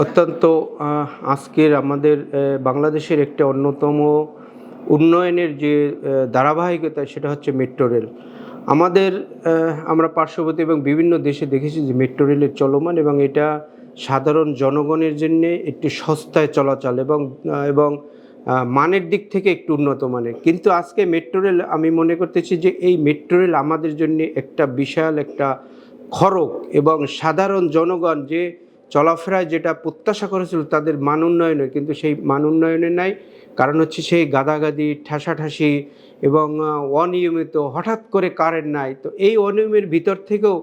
অত্যন্ত আজকের আমাদের বাংলাদেশের একটা অন্যতম উন্নয়নের যে ধারাবাহিকতা সেটা হচ্ছে মেট্রো রেল। আমাদের আমরা পার্শ্ববর্তী এবং বিভিন্ন দেশে দেখেছি যে মেট্রো রেলের চলমান এবং এটা সাধারণ জনগণের জন্য একটি সস্তায় চলাচল এবং এবং মানের দিক থেকে একটু উন্নত মানের। কিন্তু আজকে মেট্রো রেল, আমি মনে করতেছি যে এই মেট্রো রেল আমাদের জন্য একটা বিশাল একটা খরক এবং সাধারণ জনগণ যে চলাফেরায় যেটা প্রত্যাশা করেছিল তাদের মান উন্নয়নে, কিন্তু সেই মান উন্নয়নে নাই। কারণ হচ্ছে সেই গাদাগাদি, ঠাসাঠাসি এবং অনিয়মিত, হঠাৎ করে কারেন্ট নাই। তো এই অনিয়মের ভিতর থেকেও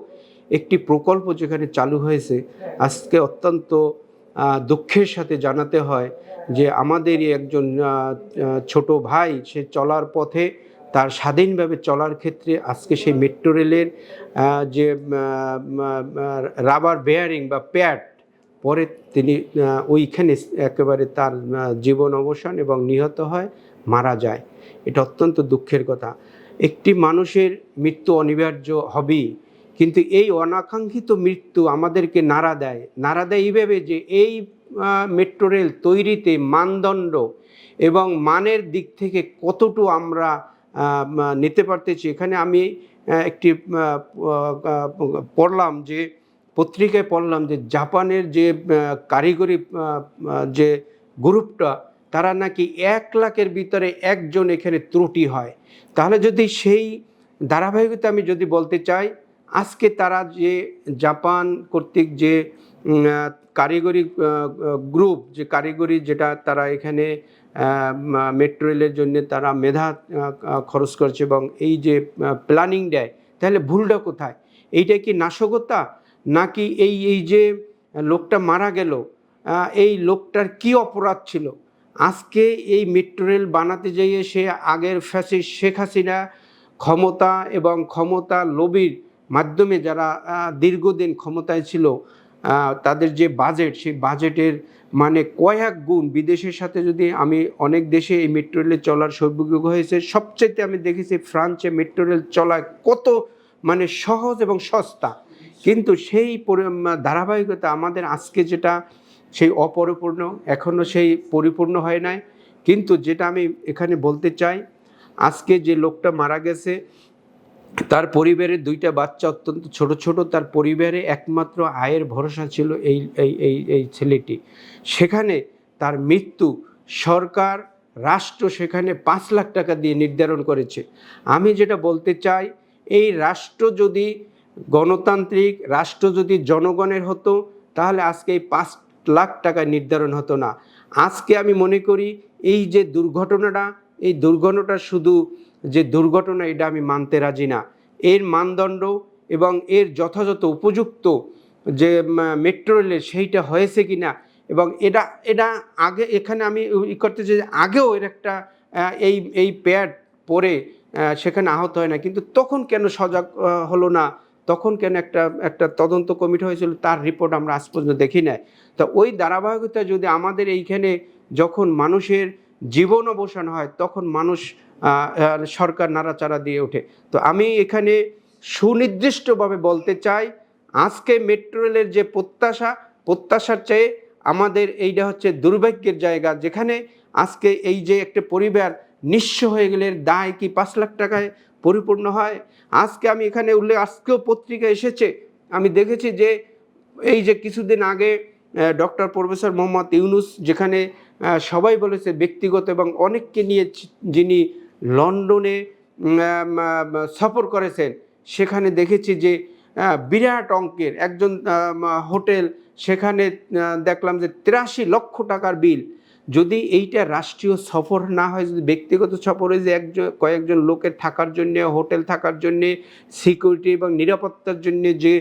একটি প্রকল্প যেখানে চালু হয়েছে, আজকে অত্যন্ত দুঃখের সাথে জানাতে হয় যে আমাদেরই একজন ছোট ভাই, সে চলার পথে তার স্বাধীনভাবে চলার ক্ষেত্রে আজকে সেই মেট্রো রেলের যে রাবার বেয়ারিং বা প্যাড পরে তিনি ওইখানে একেবারে তার জীবন অবসান এবং নিহত হয়, মারা যায়। এটা অত্যন্ত দুঃখের কথা। একটি মানুষের মৃত্যু অনিবার্য হবেই, কিন্তু এই অনাকাঙ্ক্ষিত মৃত্যু আমাদেরকে নাড়া দেয়। নাড়া দেয় এইভাবে যে এই মেট্রো রেল তৈরিতে মানদণ্ড এবং মানের দিক থেকে কতটুকু আমরা নিতে পারতেছি, এখানে আমি একটি পড়লাম যে পত্রিকায় পড়লাম যে জাপানের যে কারিগরি যে গ্রুপটা, তারা নাকি এক লাখের ভিতরে একজন এখানে ত্রুটি হয়। তাহলে যদি সেই ধারাবাহিকতা আমি যদি বলতে চাই, আজকে তারা যে জাপান কর্তৃক যে কারিগরি গ্রুপ, যে কারিগরি যেটা তারা এখানে মেট্রো রেলের জন্য তারা মেধা খরচ করছে এবং এই যে প্ল্যানিং দেয়, তাহলে ভুলটা কোথায়? এইটা কি নাশকতা? নাকি এই এই যে লোকটা মারা গেল এই লোকটার কি অপরাধ ছিল? আজকে এই মেট্রো রেল বানাতে যেয়ে সে আগের ফ্যাসি শেখ হাসিনা ক্ষমতা এবং ক্ষমতা লবির মাধ্যমে যারা দীর্ঘদিন ক্ষমতায় ছিল তাদের যে বাজেট সেই বাজেটের মানে কয়েক গুণ বিদেশের সাথে যদি আমি অনেক দেশে এই মেট্রো রেলে চলার সৌভাগ্য হয়েছে সবচেয়ে আমি দেখেছি ফ্রান্সে মেট্রো রেল চলায় কত মানে সহজ এবং সস্তা। কিন্তু সেই ধারাবাহিকতা আমাদের আজকে যেটা, সেই অপরিপূর্ণ, এখনও সেই পরিপূর্ণ হয় নাই। কিন্তু যেটা আমি এখানে বলতে চাই, আজকে যে লোকটা মারা গেছে, তার পরিবারের দুইটা বাচ্চা অত্যন্ত ছোট ছোট, তার পরিবারে একমাত্র আয়ের ভরসা ছিল এই এই এই এই ছেলেটি। সেখানে তার মৃত্যু সরকার, রাষ্ট্র সেখানে পাঁচ লাখ টাকা দিয়ে নির্ধারণ করেছে। আমি যেটা বলতে চাই, এই রাষ্ট্র যদি গণতান্ত্রিক রাষ্ট্র যদি জনগণের হতো, তাহলে আজকে এই পাঁচ লাখ টাকা নির্ধারণ হতো না। আজকে আমি মনে করি এই যে দুর্ঘটনাটা, এই দুর্ঘটনাটা শুধু যে দুর্ঘটনা, এটা আমি মানতে রাজি না। এর মানদণ্ড এবং এর যথাযথ উপযুক্ত যে মেট্রো রেলের সেইটা হয়েছে কি না এবং এটা এটা আগে, এখানে আমি ই করতে চাই আগেও এর একটা এই এই প্যাড পরে সেখানে আহত হয় না। কিন্তু তখন কেন সজাগ হলো না? তখন কেন একটা একটা তদন্ত কমিটি হয়েছিল, তার রিপোর্ট আমরা আজ পর্যন্ত দেখি নাই। তা ওই ধারাবাহিকতা যদি আমাদের এইখানে যখন মানুষের জীবন অবসান হয়, তখন মানুষ সরকার নাড়াচাড়া দিয়ে ওঠে। তো আমি এখানে সুনির্দিষ্টভাবে বলতে চাই, আজকে মেট্রো রেলের যে প্রত্যাশা, প্রত্যাশার চেয়ে আমাদের এইটা হচ্ছে দুর্ভাগ্যের জায়গা, যেখানে আজকে এই যে একটা পরিবার নিঃস্ব হয়ে গেলে দায় কি পাঁচ লাখ টাকায় পরিপূর্ণ হয়। আজকে আমি এখানে উল্লেখ, আজকেও পত্রিকা এসেছে। আমি দেখেছি যে এই যে কিছুদিন আগে ডক্টর প্রফেসর মোহাম্মদ ইউনুস যেখানে সবাই বলেছে ব্যক্তিগত এবং অনেককে নিয়ে যিনি লন্ডনে সফর করেছেন, সেখানে দেখেছি যে বিরাট অঙ্কের একজন হোটেল, সেখানে দেখলাম যে তিরাশি লক্ষ টাকার বিল যদি এইটা রাষ্ট্রীয় সফর না হয়, যদি ব্যক্তিগত সফরে যে একজন, কয়েকজন লোকের থাকার জন্য, হোটেল থাকার জন্য, সিকিউরিটি এবং নিরাপত্তার জন্য যে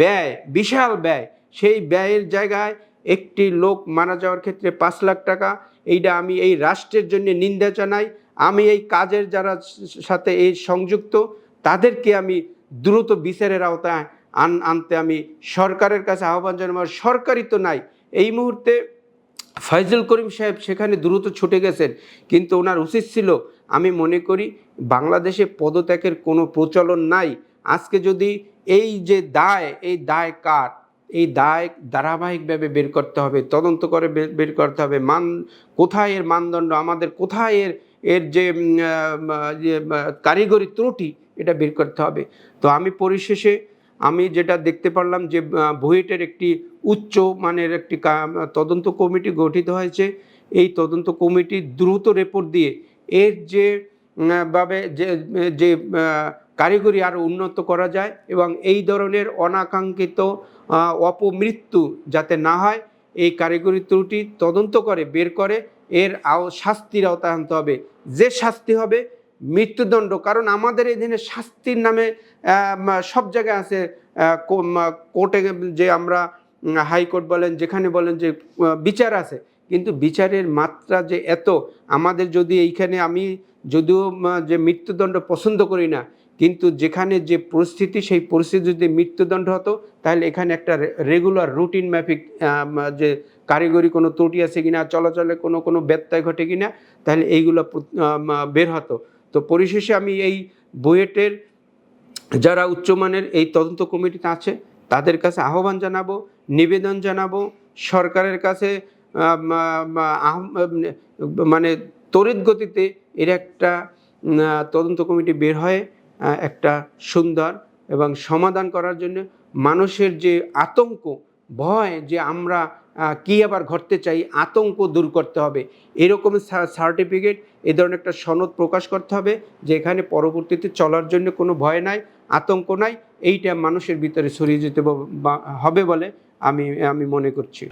ব্যয়, বিশাল ব্যয়, সেই ব্যয়ের জায়গায় একটি লোক মারা যাওয়ার ক্ষেত্রে পাঁচ লাখ টাকা, এইটা আমি এই রাষ্ট্রের জন্য নিন্দা জানাই। আমি এই কাজের যারা সাথে এই সংযুক্ত, তাদেরকে আমি দ্রুত বিচারের আওতায় আন, আনতে আমি সরকারের কাছে আহ্বান জানাব। সরকারই তো নাই। এই মুহূর্তে ফাইজুল করিম সাহেব সেখানে দ্রুত ছুটে গেছেন। কিন্তু ওনার উচিত ছিল, আমি মনে করি বাংলাদেশে পদত্যাগের কোনো প্রচলন নাই। আজকে যদি এই যে দায়, এই দায় কার? এই দায় ধারাবাহিকভাবে বের করতে হবে, তদন্ত করে বের- করতে হবে। মান, কোথায় এর মানদণ্ড? আমাদের কোথায় এর এর যে কারিগরি ত্রুটি, এটা বের করতে হবে। তো আমি পরিশেষে আমি যেটা দেখতে পারলাম যে বুয়েটের একটি উচ্চ মানের একটি তদন্ত কমিটি গঠিত হয়েছে। এই তদন্ত কমিটি দ্রুত রিপোর্ট দিয়ে এর যে ভাবে যে যে কারিগরি আরও উন্নত করা যায় এবং এই ধরনের অনাকাঙ্ক্ষিত অপমৃত্যু যাতে না হয়, এই কারিগরি ত্রুটি তদন্ত করে, বের করে, এর আও শাস্তির আওতায় আনতে হবে। যে শাস্তি হবে মৃত্যুদণ্ড, কারণ আমাদের এই দিনে শাস্তির নামে সব জায়গায় আছে কোর্টে যে আমরা হাইকোর্ট বলেন, যেখানে বলেন যে বিচার আছে। কিন্তু বিচারের মাত্রা যে এত, আমাদের যদি এইখানে আমি যদিও যে মৃত্যুদণ্ড পছন্দ করি না, কিন্তু যেখানে যে পরিস্থিতি, সেই পরিস্থিতি যদি মৃত্যুদণ্ড হতো, তাহলে এখানে একটা রেগুলার রুটিন ম্যাফিক যে কারিগরি কোনো ত্রুটি আছে কিনা, চলাচলে কোনো কোনো ব্যত্যয় ঘটে কিনা, তাহলে এইগুলো বের হতো। তো পরিশেষে আমি এই বুয়েটের, যারা উচ্চমানের এই তদন্ত কমিটিতে আছে, তাদের কাছে আহ্বান জানাব, নিবেদন জানাব, সরকারের কাছে মানে তড়িৎ গতিতে এর একটা তদন্ত কমিটি বের হয়ে একটা সুন্দর এবং সমাধান করার জন্য মানুষের যে আতঙ্ক ভয় যে আমরা কি আবার ঘটতে চাই, আতঙ্ক দূর করতে হবে। এরকম সার্টিফিকেট এ ধরনের একটা সনদ প্রকাশ করতে হবে, যে এখানে পরবর্তীতে চলার জন্য কোনো ভয় নাই, আতঙ্ক নাই। এইটা মানুষের ভিতরে ছড়িয়ে যেতে হবে বলে আমি আমি মনে করছি।